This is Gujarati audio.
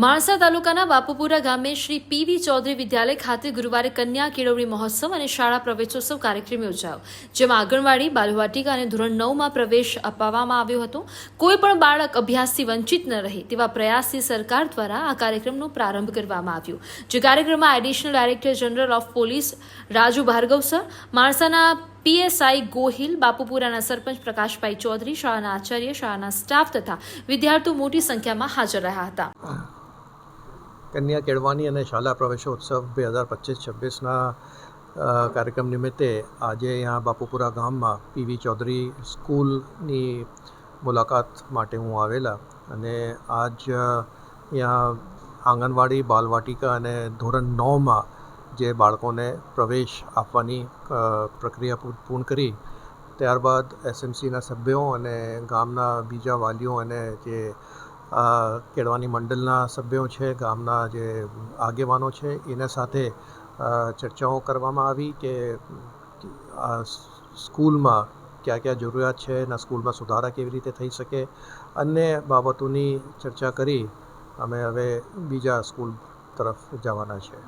માણસા તાલુકાના બાપુપુરા ગામે શ્રી પીવી ચૌધરી વિદ્યાલય ખાતે ગુરુવારે કન્યા કેળવણી મહોત્સવ અને શાળા પ્રવેશોત્સવ કાર્યક્રમ યોજાયો, જેમાં આંગણવાડી, બાલવાટિકા અને ધોરણ નવમાં પ્રવેશ અપાવવામાં આવ્યો હતો. કોઈ પણ બાળક અભ્યાસથી વંચિત ન રહે તેવા પ્રયાસથી સરકાર દ્વારા આ કાર્યક્રમનો પ્રારંભ કરવામાં આવ્યો. જે કાર્યક્રમમાં additional director general of police Raju Bhargav sir, માણસાના PSI Gohil, બાપુપુરાના સરપંચ પ્રકાશભાઈ ચૌધરી, શાળાના આચાર્ય, શાળાના સ્ટાફ તથા વિદ્યાર્થીઓ મોટી સંખ્યામાં હાજર રહ્યા હતા. કન્યા કેળવાની અને શાળા પ્રવેશોત્સવ બે હજાર પચીસ છવ્વીસના કાર્યક્રમ નિમિત્તે આજે અહીંયા બાપુપુરા ગામમાં પીવી ચૌધરી સ્કૂલની મુલાકાત માટે હું આવેલા અને આજ અહીંયા આંગણવાડી, બાલવાટિકા અને ધોરણ નવમાં જે બાળકોને પ્રવેશ આપવાની પ્રક્રિયા પૂર્ણ કરી, ત્યારબાદ એસએમસીના સભ્યો અને ગામના બીજા વાલીઓ અને જે કેળવાની મંડળના સભ્યો છે, ગામના જે આગેવાનો છે, એના સાથે ચર્ચાઓ કરવામાં આવી કે આ સ્કૂલમાં ક્યાં ક્યાં જરૂરિયાત છે, એના સ્કૂલમાં સુધારા કેવી રીતે થઈ શકે, અન્ય બાબતોની ચર્ચા કરી અમે હવે બીજા સ્કૂલ તરફ જવાના છે.